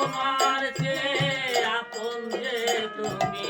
তোমার যে আপন যে তুমি।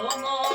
Oh,